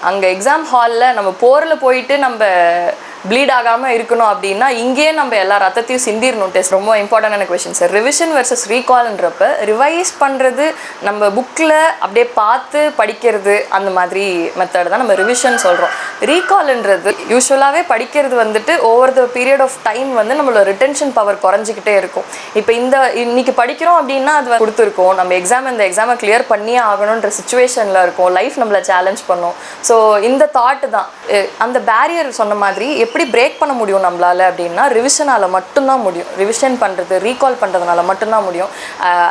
அங்கே எக்ஸாம் ஹாலில் நம்ம போரில் போயிட்டு நம்ம ப்ளீட் ஆகாமல் இருக்கணும் அப்படின்னா இங்கேயே நம்ம எல்லா ரத்தத்தையும் சிந்திரணும். டெஸ்ட் ரொம்ப இம்பார்ட்டண்டான கொஷின் சார் ரிவிஷன் வர்சஸ் ரீகால்ன்றப்ப ரிவைஸ் பண்ணுறது நம்ம புக்கில் அப்படியே பார்த்து படிக்கிறது அந்த மாதிரி மெத்தட் தான் நம்ம ரிவிஷன் சொல்கிறோம் ரீகால்ன்றது யூஸ்வலாகவே படிக்கிறது வந்துட்டு over the period of time வந்து நம்மளோட ரிட்டென்ஷன் பவர் குறைஞ்சிக்கிட்டே இருக்கும். இப்போ இந்த இன்னைக்கு படிக்கிறோம் அப்படின்னா அது கொடுத்துருக்கோம். நம்ம எக்ஸாம் இந்த எக்ஸாமை கிளியர் பண்ணியே ஆகணுன்ற சுச்சுவேஷனில் இருக்கும். லைஃப் நம்மளை சேலஞ்ச் பண்ணும். ஸோ இந்த தாட்டு தான். அந்த பேரியர் சொன்ன மாதிரி எப்படி எப்படி பிரேக் பண்ண முடியும் நம்மளால அப்படின்னா ரிவிஷனால் மட்டும்தான் முடியும். ரிவிஷன் பண்ணுறது ரீகால் பண்ணுறதுனால மட்டும்தான் முடியும்.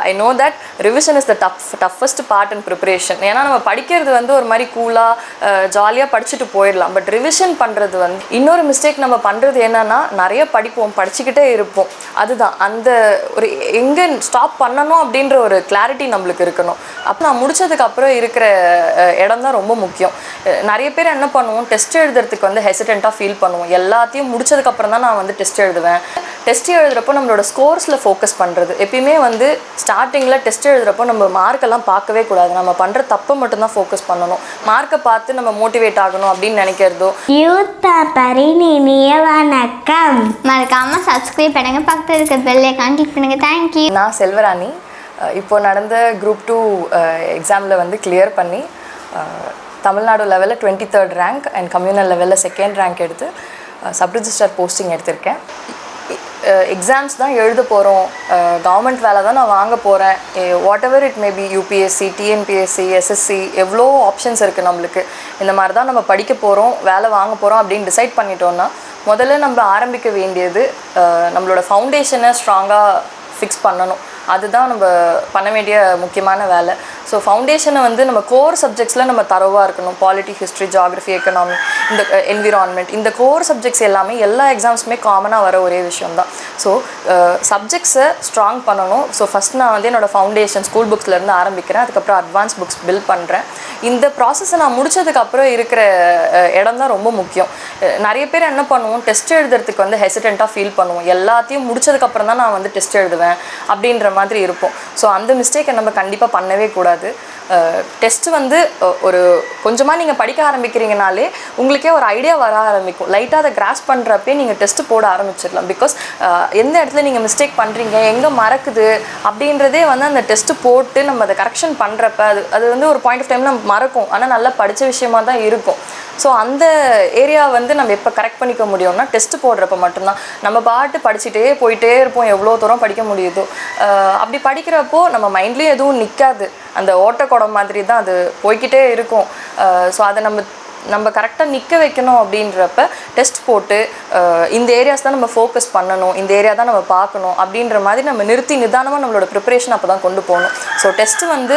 I know that revision is the tough toughest part and preparation ஏன்னா நம்ம படிக்கிறது வந்து ஒரு மாதிரி கூலாக ஜாலியாக படிச்சுட்டு போயிடலாம். பட் ரிவிஷன் பண்ணுறது வந்து இன்னொரு மிஸ்டேக் நம்ம பண்ணுறது என்னென்னா நிறைய படிப்போம் படிச்சுக்கிட்டே இருப்போம். அதுதான். அந்த ஒரு எங்கே ஸ்டாப் பண்ணணும் அப்படின்ற ஒரு கிளாரிட்டி நம்மளுக்கு இருக்கணும். அப்போ நான் முடிச்சதுக்கப்புறம் இருக்கிற இடம் தான் ரொம்ப முக்கியம். நிறைய பேர் என்ன பண்ணுவோம் டெஸ்ட் எழுதுறதுக்கு வந்து ஹெசிடென்ட்டாக ஃபீல் பண்ணுவோம். எல்லாத்தையும் முடிச்சதுக்கு அப்புறம் தான் நான் வந்து டெஸ்ட் எழுதுவேன். டெஸ்ட் எழுதுறப்போ நம்மளோட ஸ்கோர்ஸில் ஃபோக்கஸ் பண்ணுறது எப்பயுமே வந்து ஸ்டார்டிங்கில் டெஸ்ட் எழுதுறப்போ நம்ம மார்க்கெல்லாம் பார்க்கவே கூடாது. நம்ம பண்ணுற தப்பை மட்டும்தான் ஃபோக்கஸ் பண்ணணும். மார்க்கை பார்த்து நம்ம மோட்டிவேட் ஆகணும் அப்படின்னு நினைக்கிறதோ. யூத் இனிய வணக்கம் மறக்காம சப்ஸ்கிரைப் பண்ணுங்க. பக்கத்தில் இருக்க பெல் ஐக்கான் கிளிக் பண்ணுங்க. தேங்க்யூ நான் செல்வராணி. அஹ் இப்போ நடந்த குரூப் டூ எக்ஸாமில் வந்து கிளியர் பண்ணி தமிழ்நாடு லெவலில் twenty third rank and communal லெவலில் செகண்ட் ரேங்க் எடுத்து சப்ரிஜிஸ்டர் போஸ்டிங் எடுத்திருக்கேன். எக்ஸாம்ஸ் தான் எழுத போகிறோம் கவர்மெண்ட் வேலை தான் நான் வாங்க போகிறேன் what ever it maybe UPSC TNPSC SSC எவ்வளோ ஆப்ஷன்ஸ் இருக்குது நம்மளுக்கு. இந்த மாதிரி தான் நம்ம படிக்க போகிறோம் வேலை வாங்க போகிறோம் அப்படின்னு டிசைட் பண்ணிட்டோன்னா முதல்ல நம்ம ஆரம்பிக்க வேண்டியது நம்மளோட ஃபவுண்டேஷனை ஸ்ட்ராங்காக ஃபிக்ஸ் பண்ணணும். அதுதான் நம்ம பண்ண வேண்டிய முக்கியமான வேலை. ஸோ ஃபவுண்டேஷனை வந்து நம்ம கோர் சப்ஜெக்ட்ஸில் நம்ம தரவாக இருக்கணும். பாலிட்டி ஹிஸ்ட்ரி ஜாகிரஃபி எக்கனாமி இந்த என்விரான்மெண்ட் இந்த கோர் சப்ஜெக்ட்ஸ் எல்லாமே எல்லா எக்ஸாம்ஸுமே காமனாக வர ஒரே விஷயம்தான். ஸோ சப்ஜெக்ட்ஸை ஸ்ட்ராங் பண்ணணும். ஸோ ஃபஸ்ட் நான் வந்து என்னோடய ஃபவுண்டேஷன் ஸ்கூல் புக்ஸ்லேருந்து ஆரம்பிக்கிறேன். அதுக்கப்புறம் அட்வான்ஸ் புக்ஸ் பில் பண்ணுறேன் இந்த ப்ராசஸை நான் முடிச்சதுக்கப்புறம் இருக்கிற இடம் தான் ரொம்ப முக்கியம். நிறைய பேர் என்ன பண்ணுவோம்? டெஸ்ட் எழுதுறதுக்கு வந்து ஹெசிடென்ட்டாக ஃபீல் பண்ணுவோம். எல்லாத்தையும் முடிச்சதுக்கப்புறம் தான் நான் வந்து டெஸ்ட் எழுதுவேன். அப்படின்ற மாதிரி இருப்போம் ஸோ அந்த மிஸ்டேக்கை நம்ம கண்டிப்பாக பண்ணவே கூடாது. டெஸ்ட்டு வந்து ஒரு கொஞ்சமாக நீங்கள் படிக்க ஆரம்பிக்கிறீங்கனாலே உங்களுக்கே ஒரு ஐடியா வர ஆரம்பிக்கும். லைட்டாக அதை கிராஸ் பண்ணுறப்பே நீங்கள் டெஸ்ட்டு போட ஆரம்பிச்சிடலாம். பிகாஸ் எந்த இடத்துல நீங்கள் மிஸ்டேக் பண்ணுறீங்க எங்கே மறக்குது அப்படின்றதே வந்து அந்த டெஸ்ட்டு போட்டு நம்ம அதை கரெக்ஷன் பண்ணுறப்ப அது அது வந்து ஒரு பாயிண்ட் ஆஃப் டைமில் நம்ம மறக்கும். ஆனால் நல்லா படித்த விஷயமா தான் இருக்கும். ஸோ அந்த ஏரியா வந்து நம்ம எப்போ கரெக்ட் பண்ணிக்க முடியும்னா டெஸ்ட் போடுறப்ப மட்டும்தான். நம்ம பாட்டு படிச்சுட்டே போயிட்டே இருப்போம். எவ்வளோ தூரம் படிக்க முடியுதோ. அப்படி படிக்கிறப்போ நம்ம மைண்ட்லேயும் எதுவும் நிற்காது அந்த ஓட்டக்குடம் மாதிரி தான் அது போய்க்கிட்டே இருக்கும். ஸோ அதை நம்ம நம்ம கரெக்டாக நிற்க வைக்கணும் அப்படின்றப்ப டெஸ்ட் போட்டு இந்த ஏரியாஸ் தான் நம்ம ஃபோக்கஸ் பண்ணணும் இந்த ஏரியா தான் நம்ம பார்க்கணும் அப்படின்ற மாதிரி நம்ம நிறுத்தி நிதானமாக நம்மளோட ப்ரிப்பரேஷன் அப்போ தான் கொண்டு போகணும். ஸோ டெஸ்ட் வந்து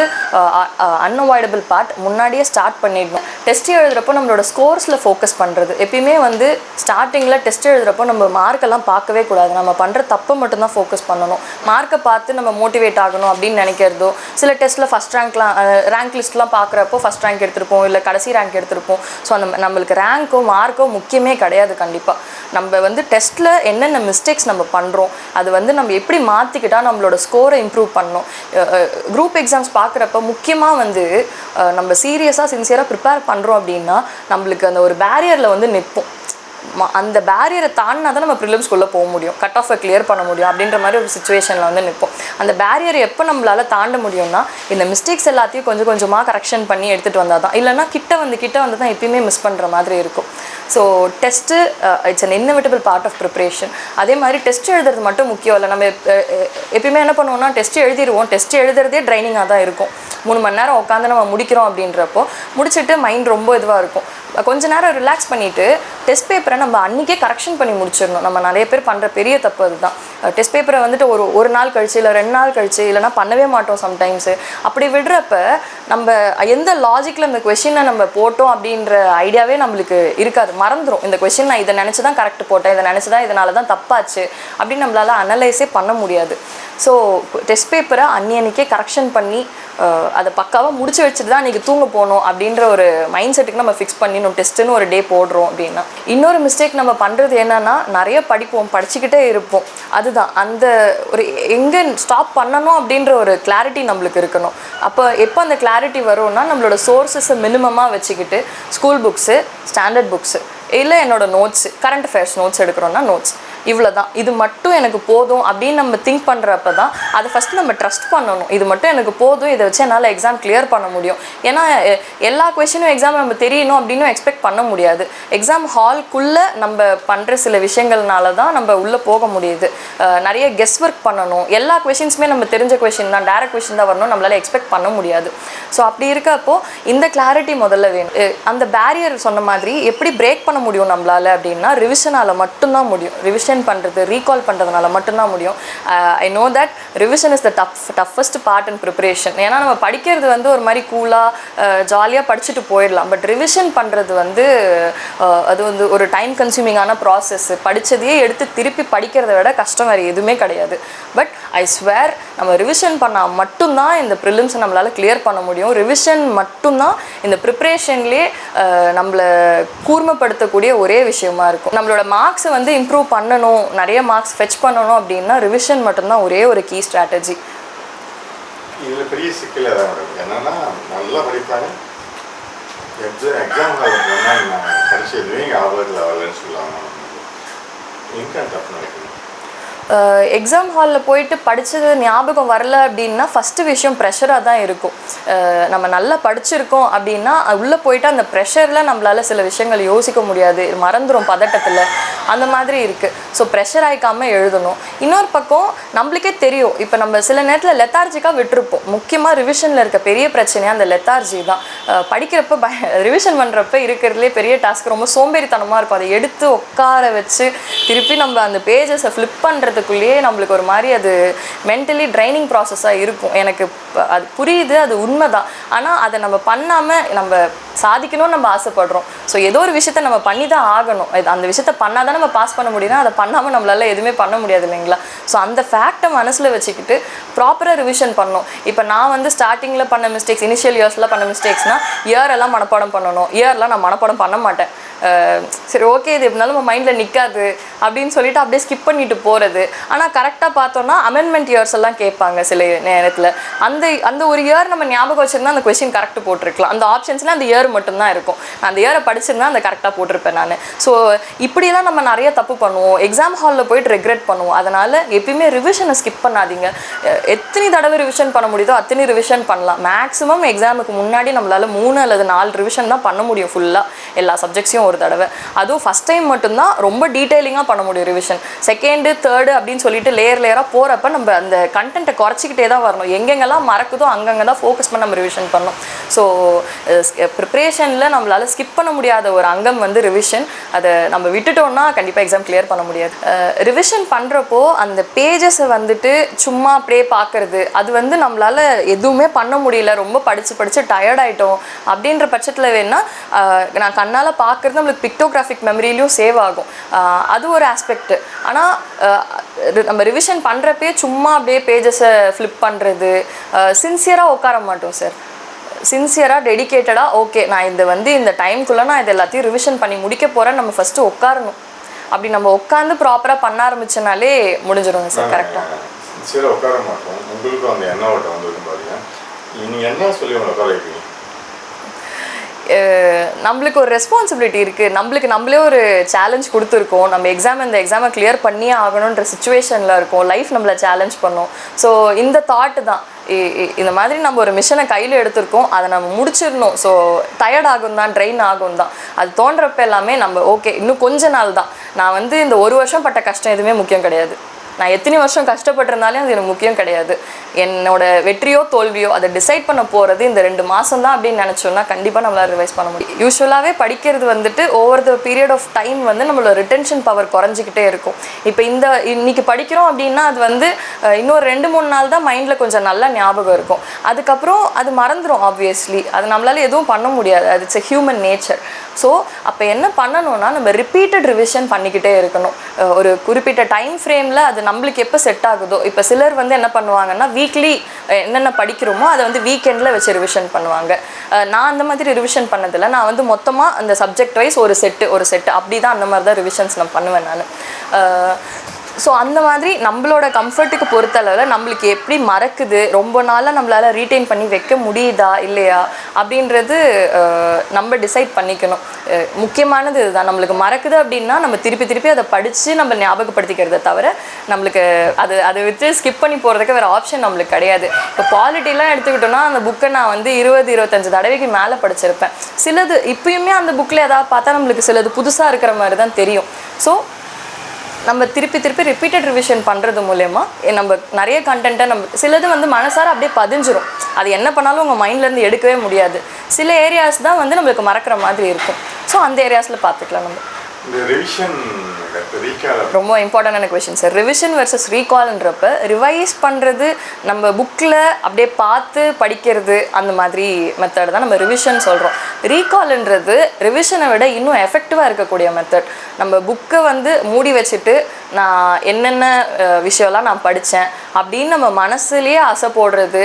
அன்அவாய்டபிள் பார்ட் முன்னாடியே ஸ்டார்ட் பண்ணிடணும். டெஸ்ட் எழுதுறப்போ நம்மளோட ஸ்கோர்ஸில் ஃபோக்கஸ் பண்ணுறது எப்பயுமே வந்து ஸ்டார்டிங்கில் டெஸ்ட் எழுதுறப்போ நம்ம மார்க்கெல்லாம் பார்க்கவே கூடாது. நம்ம பண்ணுற தப்பை மட்டும்தான் ஃபோக்கஸ் பண்ணணும். மார்க்கை பார்த்து நம்ம மோட்டிவேட் ஆகணும் அப்படின்னு நினைக்கிறதோ சில டெஸ்ட்டில் ஃபஸ்ட் ரேங்க்லாம் ரேங்க் லிஸ்ட்லாம் பார்க்குறப்போ ஃபஸ்ட் ரேங்க் எடுத்திருப்போம் இல்லை கடைசி ரேங்க் எடுத்திருப்போம். ஸோ அந்த நம்மளுக்கு ரேங்க்கோ மார்க்கோ முக்கியமே கிடையாது கண்டிப்பாக நம்ம வந்து டெஸ்ட்டில் என்னென்ன மிஸ்டேக்ஸ் நம்ம பண்ணுறோம் அது வந்து நம்ம எப்படி மாற்றிக்கிட்டால் நம்மளோட ஸ்கோரை இம்ப்ரூவ் பண்ணணும். குரூப் எக்ஸாம்ஸ் பார்க்குறப்ப முக்கியமாக வந்து நம்ம சீரியஸாக சின்சியராக ப்ரிப்பேர் பண்ணுறோம் அப்படின்னா நம்மளுக்கு அந்த ஒரு பேரியரில் வந்து நிற்போம். அந்த பேரியரை தாண்டினா தான் நம்ம ப்ரிலிம்ஸ்குள்ளே போக முடியும். கட் ஆஃபை கிளியர் பண்ண முடியும் அப்படின்ற மாதிரி ஒரு சுச்சுவேஷனில் வந்து நிற்போம் அந்த பேரியரை எப்போ நம்மளால் தாண்ட முடியும்னா இந்த மிஸ்டேக்ஸ் எல்லாத்தையும் கொஞ்சம் கொஞ்சமாக கரெக்ஷன் பண்ணி எடுத்துகிட்டு வந்தால் தான் இல்லைன்னா கிட்ட வந்து கிட்ட வந்து தான் எப்பயுமே மிஸ் பண்ணுற மாதிரி இருக்கும். So test it's an inevitable part of preparation அதே மாதிரி டெஸ்ட் எழுதுறது மட்டும் முக்கியம் இல்லை. நம்ம எப்பயுமே என்ன பண்ணுவோம்னா டெஸ்ட் எழுதிடுவோம் டெஸ்ட் எழுதுறதே ட்ரைனிங்காக தான் இருக்கும். மூணு மணி நேரம் உட்காந்து நம்ம முடிக்கிறோம் அப்படின்றப்போ முடிச்சுட்டு மைண்ட் ரொம்ப இதுவாக இருக்கும். கொஞ்ச நேரம் ரிலாக்ஸ் பண்ணிவிட்டு டெஸ்ட் பேப்பரை நம்ம அன்றைக்கே கரெக்ஷன் பண்ணி முடிச்சிடணும். நம்ம நிறைய பேர் பண்ணுற பெரிய தப்பு அதுதான். டெஸ்ட் பேப்பரை வந்துட்டு ஒரு ஒரு நாள் கழிச்சு இல்லை ரெண்டு நாள் கழிச்சு இல்லைனா பண்ணவே மாட்டோம் சம்டைம்ஸு அப்படி விடுறப்ப நம்ம எந்த லாஜிக்கில் அந்த கொஷினை நம்ம போட்டோம் அப்படின்ற ஐடியாவே நம்மளுக்கு இருக்காது. மறந்துடும் இந்த கொஷின் நான் இதை நினச்சி தான் கரெக்ட் போட்டேன். இதை நினச்சி தான் இதனால தான் தப்பாச்சு. அப்படின்னு நம்மளால அனலைஸே பண்ண முடியாது. ஸோ டெஸ்ட் பேப்பரை அன்னியன்னைக்கே கரெக்ஷன் பண்ணி அதை பக்காவாக முடிச்சு வச்சுட்டு தான் இன்றைக்கி தூங்க போகணும் அப்படின்ற ஒரு மைண்ட் செட்டுக்கு நம்ம ஃபிக்ஸ் பண்ணி டெஸ்ட்டுன்னு ஒரு டே போடுறோம் அப்படின்னா. இன்னொரு மிஸ்டேக் நம்ம பண்ணுறது என்னென்னா நிறைய படிப்போம் படிச்சுக்கிட்டே இருப்போம். அதுதான். அந்த ஒரு எங்கே ஸ்டாப் பண்ணணும் அப்படின்ற ஒரு கிளாரிட்டி நம்மளுக்கு இருக்கணும். அப்போ எப்போ அந்த கிளாரிட்டி வரும்னா நம்மளோட சோர்சஸை மினிமமாக வச்சுக்கிட்டு ஸ்கூல் புக்ஸு ஸ்டாண்டர்ட் புக்ஸு இல்லை என்னோட நோட்ஸ் கரண்ட் அஃபேர்ஸ் நோட்ஸ் எடுக்கிறோன்னா நோட்ஸ் இவ்வளோ தான் இது மட்டும் எனக்கு போதும் அப்படின்னு நம்ம திங்க் பண்ணுறப்ப தான் அதை ஃபஸ்ட்டு நம்ம ட்ரஸ்ட் பண்ணணும். இது மட்டும் எனக்கு போதும். இதை வச்சு என்னால் எக்ஸாம் கிளியர் பண்ண முடியும். ஏன்னா எ- எல்லா கொஷினும் எக்ஸாம் நம்ம தெரியணும் அப்படின்னு எக்ஸ்பெக்ட் பண்ண முடியாது. எக்ஸாம் ஹால்குள்ளே நம்ம பண்ணுற சில விஷயங்கள்னால தான் நம்ம உள்ளே போக முடியுது. நிறைய கெஸ் ஒர்க் பண்ணணும். எல்லா கொஷின்ஸுமே நம்ம தெரிஞ்ச கொஷின் தான். டேரக்ட் கொஷின் தான் வரணும். நம்மளால எக்ஸ்பெக்ட் பண்ண முடியாது. ஸோ அப்படி இருக்கப்போ இந்த கிளாரிட்டி முதல்ல வேணும். அந்த பேரியர் சொன்ன மாதிரி எப்படி பிரேக் பண்ண முடியும் நம்மளால அப்படின்னா ரிவிஷனால் மட்டும்தான் முடியும். ரிவிஷன் பண்ணுறது ரீகால் பண்ணுறதுனால மட்டும்தான் முடியும். I know that revision is the tough toughest part and preparation ஏன்னா நம்ம படிக்கிறது வந்து ஒரு மாதிரி கூலாக ஜாலியாக uh, படிச்சுட்டு போயிடலாம். பட் ரிவிஷன் பண்ணுறது வந்து uh, அது வந்து ஒரு டைம் கன்சியூமிங்கான ப்ராசஸ் படித்ததையே எடுத்து திருப்பி படிக்கிறத விட கஷ்டம் வேறு எதுவுமே கிடையாது. பட் ஐ ஸ்வேர் நம்ம ரிவிஷன் பண்ணால் மட்டும்தான் இந்த ப்ரிலிம்ஸை நம்மளால் கிளியர் பண்ண முடியும். ரிவிஷன் மட்டும்தான் இந்த ப்ரிப்ரேஷன்லேயே uh, நம்மளை கூர்மைப்படுத்தக்கூடிய ஒரே விஷயமா இருக்கும். நம்மளோட மார்க்ஸை வந்து இம்ப்ரூவ் பண்ணணும். பண்ணணும் நிறைய மார்க்ஸ் ஃபெச் பண்ணணும் அப்படின்னா ரிவிஷன் மட்டும்தான் ஒரே ஒரு கீ ஸ்ட்ராட்டஜி இதில் பெரிய சிக்கல் என்னன்னா நல்லா படிப்பாங்க. எக்ஸாம் எக்ஸாம் ஹாலில் போனால் நான் படிச்சு வரலன்னு சொல்லுவாங்க. இன்கம் தப்பு நடக்குது? எக்ஸாம் ஹாலில் போயிட்டு படித்தது ஞாபகம் வரல அப்படின்னா ஃபஸ்ட்டு விஷயம் ப்ரெஷராக தான் இருக்கும். நம்ம நல்லா படிச்சிருக்கோம் அப்படின்னா உள்ளே போயிட்டு அந்த ப்ரெஷரில் நம்மளால் சில விஷயங்கள் யோசிக்க முடியாது. மறந்துடும் பதட்டத்தில். அந்த மாதிரி இருக்குது ஸோ ப்ரெஷர் ஆயிக்காமல் எழுதணும். இன்னொரு பக்கம் நம்மளுக்கே தெரியும். இப்போ நம்ம சில நேரத்தில் லெத்தார்ஜிக்காக விட்டுருப்போம். முக்கியமாக ரிவிஷனில் இருக்க பெரிய பிரச்சனையாக அந்த லெத்தார்ஜி தான். படிக்கிறப்ப பய ரிவிஷன் பண்ணுறப்ப இருக்கிறதுலே பெரிய டாஸ்க் ரொம்ப சோம்பேறித்தனமாக இருக்கும். அதை எடுத்து உட்கார வச்சு திருப்பி நம்ம அந்த பேஜஸை ஃப்ளிப் பண்ணுறதுக்கு பண்ணுறதுக்குள்ளேயே நம்மளுக்கு ஒரு மாதிரி அது மென்டலி ட்ரைனிங் ப்ராசஸாக இருக்கும். எனக்கு அது புரியுது அது உண்மை தான் ஆனால் அதை நம்ம பண்ணாமல் நம்ம சாதிக்கணும்னு நம்ம ஆசைப்படுறோம். ஸோ ஏதோ ஒரு விஷயத்த நம்ம பண்ணி தான் ஆகணும். இது அந்த விஷயத்த பண்ணால் தான் நம்ம பாஸ் பண்ண முடியும்னா அதை பண்ணாமல் நம்மளால எதுவுமே பண்ண முடியாது இல்லைங்களா? ஸோ அந்த ஃபேக்டை மனசில் வச்சுக்கிட்டு ப்ராப்பராக ரிவிஷன் பண்ணணும். இப்போ நான் வந்து ஸ்டார்டிங்கில் பண்ண மிஸ்டேக்ஸ் இனிஷியல் இயர்ஸில் பண்ண மிஸ்டேக்ஸ்னால் இயர் எல்லாம் மனப்பாடம் பண்ணணும். இயர்லாம் நான் மனப்பாடம் பண்ண மாட்டேன். சரி ஓகே இது எப்படினாலும் நம்ம மைண்டில் நிற்காது அப்படின்னு சொல்லிட்டு அப்படியே ஸ்கிப் பண்ணிட்டு போகிறது ஆனால் கரெக்டாக பார்த்தோன்னா அமெண்ட்மெண்ட் இயர்ஸ் எல்லாம் கேட்பாங்க சில நேரத்தில். அந்த அந்த ஒரு இயர் நம்ம ஞாபகம் வச்சுருந்தா அந்த கொஷின் கரெக்ட் போட்டிருக்கலாம். அந்த ஆப்ஷன்ஸில் அந்த இயர் மட்டும்தான் இருக்கும். அந்த இயரை படிச்சிருந்தா அந்த கரெக்டாக போட்டிருப்பேன் நான். ஸோ இப்படியெல்லாம் நம்ம நிறைய தப்பு பண்ணுவோம். எக்ஸாம் ஹாலில் போயிட்டு ரெக்ரெட் பண்ணுவோம். அதனால் எப்பயுமே ரிவிஷனை ஸ்கிப் பண்ணாதீங்க. எத்தனை தடவை ரிவிஷன் பண்ண முடியுதோ அத்தனை ரிவிஷன் பண்ணலாம். மேக்ஸிமம் எக்ஸாமுக்கு முன்னாடி நம்மளால் மூணு அல்லது நாலு ரிவிஷன் தான் பண்ண முடியும் ஃபுல்லாக எல்லா சப்ஜெக்ட்ஸையும் ஒரு தடவை. அதுவும் ஃபஸ்ட் டைம் மட்டும்தான் ரொம்ப டீட்டெயிலிங்காக பண்ண முடியும் ரிவிஷன் செகண்டு தேர்டு அப்படின்னு சொல்லிட்டு லேயர் லேயராக போகிறப்ப நம்ம அந்த கண்டென்ட்டை குறைச்சிக்கிட்டே தான் வரணும். எங்கெங்கெல்லாம் மறக்குதோ அங்கங்கே தான் ஃபோக்கஸ் பண்ணி நம்ம ரிவிஷன் பண்ணணும். ஸோ ப்ரிப்ரேஷனில் நம்மளால் ஸ்கிப் பண்ண முடியாத ஒரு அங்கம் வந்து ரிவிஷன் அதை நம்ம விட்டுட்டோம்னா கண்டிப்பாக எக்ஸாம் கிளியர் பண்ண முடியாது. ரிவிஷன் பண்ணுறப்போ அந்த பேஜஸை வந்துட்டு சும்மா அப்படியே பார்க்கறது அது வந்து நம்மளால் எதுவுமே பண்ண முடியல. ரொம்ப படித்து படித்து டயர்ட் ஆகிட்டோம் அப்படின்ற பட்சத்தில் வேணால் நான் கண்ணால் பார்க்குறது நம்மளுக்கு பிக்டோகிராஃபிக் மெமரியிலையும் சேவ் ஆகும். அது ஒரு ஆஸ்பெக்ட் ஆனால் நம்ம ரிவிஷன் பண்ணுறப்பே சும்மா அப்படியே பேஜஸை ஃப்ளிப் பண்ணுறது சின்சியராக உட்கார மாட்டோம் சார் சின்சியராக டெடிகேட்டடாக ஓகே நான் இந்த வந்து இந்த டைம்குள்ளே நான் இது எல்லாத்தையும் ரிவிஷன் பண்ணி முடிக்க போகிறேன் நம்ம ஃபஸ்ட்டு உட்காரணும். அப்படி நம்ம உட்காந்து ப்ராப்பராக பண்ண ஆரம்பிச்சனாலே முடிஞ்சிருங்க சார் கரெக்டாக சின்சியராக உட்கார மாட்டோம். உங்களுக்கும் அந்த எண்ணெய் ஓட்டம் வந்துருக்கும் பாருங்க. நீங்கள் என்ன சொல்லி உங்களை உட்கார வைப்பீங்க நம்மளுக்கு ஒரு ரெஸ்பான்சிபிலிட்டி இருக்குது நம்மளுக்கு நம்மளே ஒரு சேலஞ்ச் கொடுத்துருக்கோம். நம்ம எக்ஸாம் இந்த எக்ஸாமை கிளியர் பண்ணியே ஆகணுன்ற சுச்சுவேஷனில் இருக்கும். லைஃப் நம்மளை சேலஞ்ச் பண்ணும். ஸோ இந்த தாட்டு தான். இ- இ- இந்த மாதிரி நம்ம ஒரு மிஷனை கையில் எடுத்திருக்கோம். அதை நம்ம முடிச்சிடணும். ஸோ டயர்ட் ஆகும் தான் ட்ரெயின் ஆகும் தான். அது தோன்றப்ப எல்லாமே நம்ம ஓகே இன்னும் கொஞ்ச நாள் தான். நான் வந்து இந்த ஒரு வருஷம் பட்ட கஷ்டம் எதுவுமே முக்கியம் கிடையாது. நான் எத்தனை வருஷம் கஷ்டப்பட்டிருந்தாலும் அது எனக்கு முக்கியம் கிடையாது. என்னோட வெற்றியோ தோல்வியோ அதை டிசைட் பண்ண போகிறது இந்த ரெண்டு மாதம் தான் அப்படின்னு நினச்சோன்னா கண்டிப்பாக நம்மளால் ரிவைஸ் பண்ண முடியும். யூஸ்வலாகவே படிக்கிறது வந்துட்டு over the period of time வந்து நம்மளோட ரிட்டென்ஷன் பவர் குறைஞ்சிக்கிட்டே இருக்கும். இப்போ இந்த இன்னைக்கு படிக்கிறோம் அப்படின்னா அது வந்து இன்னொரு ரெண்டு மூணு நாள் தான் மைண்டில் கொஞ்சம் நல்லா ஞாபகம் இருக்கும். அதுக்கப்புறம் அது மறந்துடும் ஆப்வியஸ்லி அது நம்மளால் எதுவும் பண்ண முடியாது. அது இட்ஸ் ஹியூமன் நேச்சர் ஸோ அப்போ என்ன பண்ணணும்னா நம்ம ரிப்பீட்டட் ரிவிஷன் பண்ணிக்கிட்டே இருக்கணும். ஒரு குறிப்பிட்ட டைம் ஃப்ரேமில் அது நம்மளுக்கு எப்போ செட் ஆகுதோ இப்போ சிலர் வந்து என்ன பண்ணுவாங்கன்னா வீக்லி என்னென்ன படிக்கிறோமோ அதை வந்து வீக்கெண்டில் வச்சு ரிவிஷன் பண்ணுவாங்க. நான் அந்த மாதிரி ரிவிஷன் பண்ணதில்லை. நான் வந்து மொத்தமாக அந்த சப்ஜெக்ட் வைஸ் ஒரு செட்டு ஒரு செட்டு அப்படி தான் அந்த மாதிரி தான் ரிவிஷன்ஸ் நான் பண்ணுவேன் நான். ஸோ அந்த மாதிரி நம்மளோட கம்ஃபர்ட்டுக்கு பொறுத்தளவில் நம்மளுக்கு எப்படி மறக்குது? ரொம்ப நாளாக நம்மளால் ரீட்டைன் பண்ணி வைக்க முடியுதா? இல்லையா? அப்படின்றது நம்ம டிசைட் பண்ணிக்கணும். முக்கியமானது இதுதான். நம்மளுக்கு மறக்குது அப்படின்னா நம்ம திருப்பி திருப்பி அதை படித்து நம்ம ஞாபகப்படுத்திக்கிறத தவிர நம்மளுக்கு அது அதை வச்சு ஸ்கிப் பண்ணி போகிறதுக்கு வேறு ஆப்ஷன் நம்மளுக்கு கிடையாது. இப்போ பாலிட்டிலாம் எடுத்துக்கிட்டோம்னா அந்த புக்கை நான் வந்து இருபது இருபத்தஞ்சு தடவைக்கு மேலே படிச்சிருப்பேன். சிலது இப்பயுமே அந்த புக்கில் ஏதாவது பார்த்தா நம்மளுக்கு சிலது புதுசாக இருக்கிற மாதிரி தான் தெரியும். ஸோ நம்ம திருப்பி திருப்பி ரிப்பீட்டட் ரிவிஷன் பண்ணுறது மூலயமா நம்ம நிறைய கண்டென்ட்டை நம்ம சிலது வந்து மனசார அப்படியே பதிஞ்சிரும். அது என்ன பண்ணாலும் உங்கள் மைண்ட்லேருந்து எடுக்கவே முடியாது. சில ஏரியாஸ் தான் வந்து நம்மளுக்கு மறக்கிற மாதிரி இருக்கும். ஸோ அந்த ஏரியாஸில் பார்த்துக்கலாம் நம்ம. இந்த ரிவிஷன் ரொம்ப இம்பார்ட்டண்டான கொஷின் சார் ரிவிஷன் வர்சஸ் ரீகால்ன்றப்ப ரிவைஸ் பண்ணுறது நம்ம புக்கில் அப்படியே பார்த்து படிக்கிறது அந்த மாதிரி மெத்தட் தான் நம்ம ரிவிஷன் சொல்கிறோம் ரீகால்ன்றது ரிவிஷனை விட இன்னும் எஃபெக்டிவாக இருக்கக்கூடிய மெத்தட் நம்ம புக்கை வந்து மூடி வச்சுட்டு நான் என்னென்ன விஷயம்லாம் நான் படித்தேன் அப்படின்னு நம்ம மனசுலேயே ஆசை போடுறது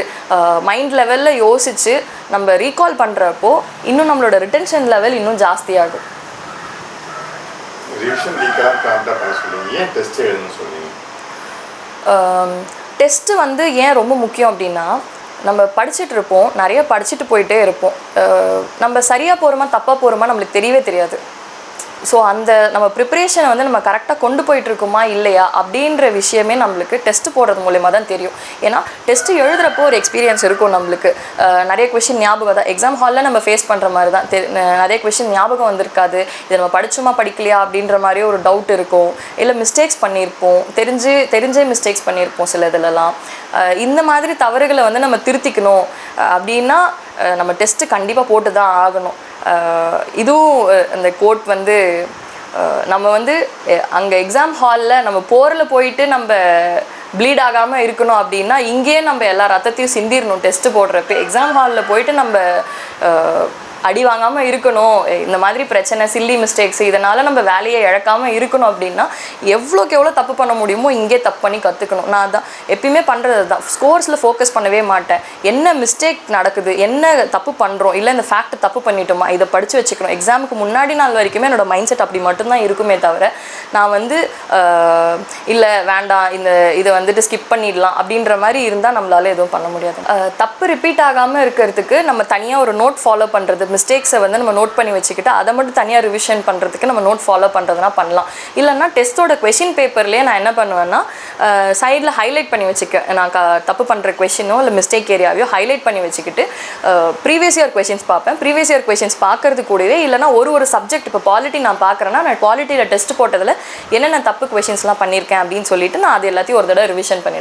மைண்ட் லெவலில் யோசித்து நம்ம ரீகால் பண்ணுறப்போ இன்னும் நம்மளோட ரிட்டன்ஷன் லெவல் இன்னும் ஜாஸ்தியாகும். ரிவிஷன் ரீகால் ப்ராம்ப்டாக பண்ண சொல்லுவீங்க ஏன் டெஸ்ட் எழுதணும்னு சொல்லுவீங்க டெஸ்ட்டு வந்து ஏன் ரொம்ப முக்கியம் அப்படின்னா நம்ம படிச்சுட்டு இருப்போம் நிறைய படிச்சுட்டு போயிட்டே இருப்போம். நம்ம சரியாக போகிறோமா தப்பாக போகிறோமா நம்மளுக்கு தெரியவே தெரியாது. ஸோ அந்த நம்ம ப்ரிப்பரேஷனை வந்து நம்ம கரெக்டாக கொண்டு போயிட்டுருக்குமா இல்லையா? அப்படின்ற விஷயமே நம்மளுக்கு டெஸ்ட் போடுறது மூலயமா தான் தெரியும். ஏன்னா டெஸ்ட் எழுதுகிறப்போ ஒரு எக்ஸ்பீரியன்ஸ் இருக்கும் நம்மளுக்கு. நிறைய கொஷின் ஞாபகம் தான் எக்ஸாம் ஹாலில் நம்ம ஃபேஸ் பண்ணுற மாதிரி தான். தெ- நிறைய கொஷின் ஞாபகம் வந்திருக்காது. இதை நம்ம படித்தோமா படிக்கலையா? அப்படின்ற மாதிரி ஒரு டவுட் இருக்கும். இல்லை மிஸ்டேக்ஸ் பண்ணியிருப்போம். தெரிஞ்சு தெரிஞ்சே மிஸ்டேக்ஸ் பண்ணியிருப்போம் சில இதுலலாம். இந்த மாதிரி தவறுகளை வந்து நம்ம திருத்திக்கணும். அப்படின்னா நம்ம டெஸ்ட்டு கண்டிப்பாக போட்டு தான் ஆகணும். இதுவும் அந்த கோட் வந்து நம்ம வந்து அங்கே எக்ஸாம் ஹாலில் நம்ம போரில் போயிட்டு நம்ம ப்ளீட் ஆகாமல் இருக்கணும் அப்படின்னா இங்கேயே நம்ம எல்லா ரத்தத்தையும் சிந்திடணும் டெஸ்ட்டு போடுறப்ப. எக்ஸாம் ஹாலில் போயிட்டு நம்ம அடி வாங்காமல் இருக்கணும். இந்த மாதிரி பிரச்சனை சில்லி மிஸ்டேக்ஸ் இதனால் நம்ம வேலையை இழக்காமல் இருக்கணும் அப்படின்னா எவ்வளோக்கு எவ்வளோ தப்பு பண்ண முடியுமோ இங்கே தப்பு பண்ணி கற்றுக்கணும் நான் தான் எப்பயுமே பண்ணுறது தான் ஸ்கோர்ஸில் ஃபோக்கஸ் பண்ணவே மாட்டேன். என்ன மிஸ்டேக் நடக்குது? என்ன தப்பு பண்ணுறோம் இல்லை இந்த ஃபேக்ட் தப்பு பண்ணிட்டோமா? இதை படித்து வச்சுக்கணும். எக்ஸாமுக்கு முன்னாடி நாள் வரைக்குமே என்னோட மைண்ட் செட் அப்படி மட்டும்தான் இருக்குமே தவிர நான் வந்து இல்லை வேண்டாம் இந்த இதை வந்துட்டு ஸ்கிப் பண்ணிடலாம் அப்படின்ற மாதிரி இருந்தால் நம்மளால எதுவும் பண்ண முடியாது. தப்பு ரிப்பீட் ஆகாமல் இருக்கிறதுக்கு நம்ம தனியாக ஒரு நோட் ஃபாலோ பண்ணுறது மிஸ்டேக்ஸை வந்து நம்ம நோட் பண்ணி வச்சுக்கிட்டு அதை மட்டும் தனியாக ரிவிஷன் பண்ணுறதுக்கு நம்ம நோட் ஃபாலோ பண்ணுறதுனா பண்ணலாம். இல்லைன்னா டெஸ்ட்டோட கொஷின் பேப்பர்லேயே நான் என்ன பண்ணுவேன்னா சைடில் ஹைலைட் பண்ணி வச்சுக்க நான் க தப்பு பண்ணுற கொஷினோ இல்லை மிஸ்டேக் ஏரியாவையோ ஹைலைட் பண்ணி வச்சுக்கிட்டு ப்ரீவியஸ் இயர் கொஷின்ஸ் பார்ப்பேன். ப்ரீவியஸ் இயர் கொஷின்ஸ் பார்க்கறது கூடவே இல்லைனா ஒரு ஒரு சப்ஜெக்ட் இப்போ பாலிட்டி நான் பார்க்குறேன்னா நான் பாலிட்டியில் டெஸ்ட் போட்டதில் என்னென்ன தப்பு கொஷின்ஸ்லாம் பண்ணியிருக்கேன் அப்படின்னு சொல்லிட்டு நான் அது எல்லாத்தையும் ஒரு தடவை ரிவிஷன் பண்ணிடுவேன்.